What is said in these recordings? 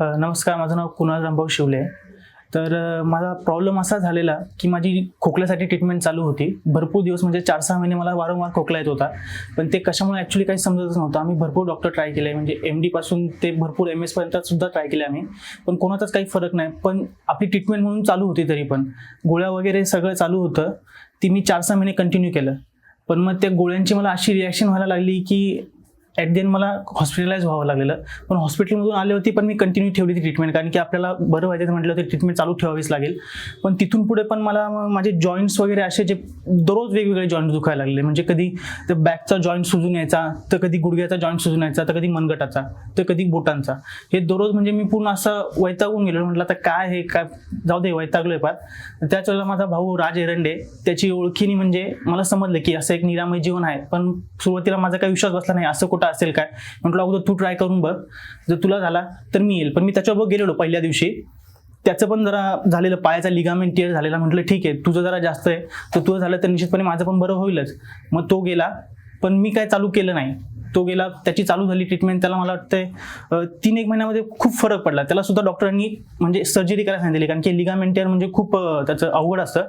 नमस्कार माझं नाव कुणाल रामभाऊ शिवले. तर माझा प्रॉब्लेम असा झालेला की माझी खोकल्यासाठी ट्रीटमेंट चालू होती. भरपूर दिवस म्हणजे चार सहा महिने मला वारंवार खोकला येत होता. पण ते कशामुळे ॲक्च्युली काही समजतच नव्हतं. आम्ही भरपूर डॉक्टर ट्राय केले. म्हणजे एम डीपासून ते भरपूर एम एसपर्यंत सुद्धा ट्राय केले आम्ही. पण कोणाचाच काही फरक नाही. पण आपली ट्रीटमेंट म्हणून चालू होती तरी पण. गोळ्या वगैरे सगळं चालू होतं. ती मी चार सहा महिने कंटिन्यू केलं. पण मग त्या गोळ्यांची मला अशी रिॲक्शन व्हायला लागली की ॲट देन मला हॉस्पिटलाइज व्हावं लागलेलं. पण हॉस्पिटलमधून आले होते पण मी कंटिन्यू ठेवली ती ट्रीटमेंट कारण की आपल्याला बरं व्हायचं म्हटलं तर ट्रीटमेंट चालू ठेवावीच लागेल. पण तिथून पुढे पण मला मग माझे जॉईंट्स वगैरे असे जे दररोज वेगवेगळे जॉईंट दुखायला लागले. म्हणजे कधी तर बॅकचा जॉईंट सुजून यायचा तर कधी गुडघ्याचा जॉईंट सुजून यायचा तर कधी मनगटाचा तर कधी बोटांचा. हे दररोज म्हणजे मी पूर्ण असं वैतागून गेलो म्हटलं आता काय हे? काय? जाऊ दे वैतागलोय पार त्याच वेळेला माझा भाऊ राज एरंडे त्याची ओळखीने म्हणजे मला समजलं की असं एक निरामय जीवन आहे. पण सुरुवातीला माझा काही विश्वास बसला नाही. असं कुठं असेल काय? म्हटलं अगोदर तू ट्राय करून बघ. जर तुला झाला तर मी येईल. पण मी त्याच्याबरोबर गेलेलो पहिल्या दिवशी. त्याचं पण जरा झालेलं पायाचा लिगामेंट टिअर झालेला. म्हटलं ठीक आहे तुझं जरा जास्त आहे. तर तुझं झालं तर निश्चितपणे माझं पण बरं होईलच. मग तो गेला. पण मी काय चालू केलं नाही. तो गेला त्याची चालू झाली ट्रीटमेंट त्याला मला वाटतंय तीन एक महिन्यामध्ये खूप फरक पडला. त्याला सुद्धा डॉक्टरांनी म्हणजे सर्जरी करायला सांगितली कारण की लिगामेंटेअर म्हणजे खूप त्याचं अवघड असतं.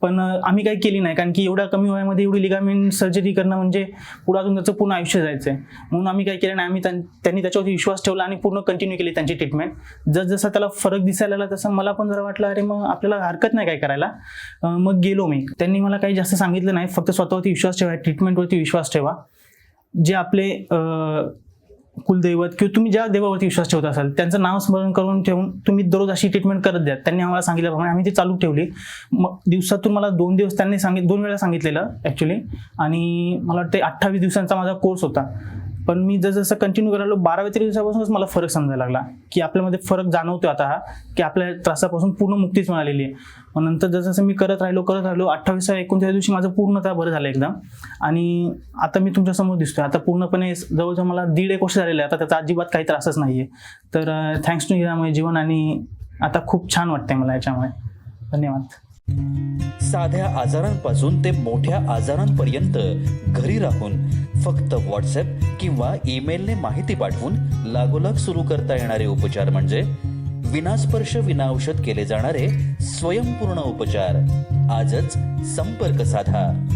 पण आम्ही काही केली नाही. कारण की एवढ्या कमी वयामध्ये एवढी लिगामेंट सर्जरी करणं म्हणजे पुढे अजून त्याचं पूर्ण आयुष्य जायचं आहे म्हणून आम्ही काय केलं नाही. आम्ही त्यां- त्यांनी त्याच्यावरती विश्वास ठेवला आणि पूर्ण कंटिन्यू केली त्यांची ट्रीटमेंट जसं त्याला फरक दिसायला आला तसं मला पण जरा वाटलं अरे मग आपल्याला हरकत नाही काय करायला. मग गेलो मी. त्यांनी मला काही जास्त सांगितलं नाही. फक्त स्वतःवरती विश्वास ठेवा ट्रीटमेंटवरती विश्वास ठेवा. जे आपले कुलदैवत किंवा तुम्ही ज्या देवावरती विश्वास ठेवत असाल त्यांचं नाव स्मरण करून ठेवून तुम्ही दररोज अशी ट्रीटमेंट करत द्या त्यांनी आम्हाला सांगितल्याप्रमाणे आम्ही ती चालू ठेवली. मग दिवसातून मला दोन दिवस त्यांनी सांगित दोन वेळा सांगितलेलं ॲक्च्युली आणि मला वाटते अठ्ठावीस दिवसांचा माझा कोर्स होता. पण मी जसं जसं कंटिन्यू करायला लागलो, बाराव्या तेरा दिवसापासूनच मला फरक समजायला लागला की आपल्यामध्ये फरक जाणवतो आता हा की आपल्या त्रासापासून पूर्ण मुक्तीच मिळालेली आहे. मग नंतर जसं जसं मी करत राहिलो करत राहिलो अठ्ठावीसव्या एकोणतीस दिवशी माझं पूर्णतः बरं झालं एकदम. आणि आता मी तुमच्यासमोर दिसतोय. आता पूर्णपणे जवळजवळ मला दीड एक वर्ष झालेलं आहे. आता त्याचा अजिबात काही त्रासच नाही आहे तर थँक्स टू हिरामय जीवन आणि आता खूप छान वाटतंय मला याच्यामुळे. धन्यवाद. साध्या आजारांपासून ते मोठ्या आजारांपर्यंत घरी राहून फक्त व्हॉट्सअप किंवा ईमेलने माहिती पाठवून लागोलाग सुरू करता येणारे उपचार म्हणजे विनास्पर्श विनाऔषध केले जाणारे स्वयंपूर्ण उपचार. आजच संपर्क साधा.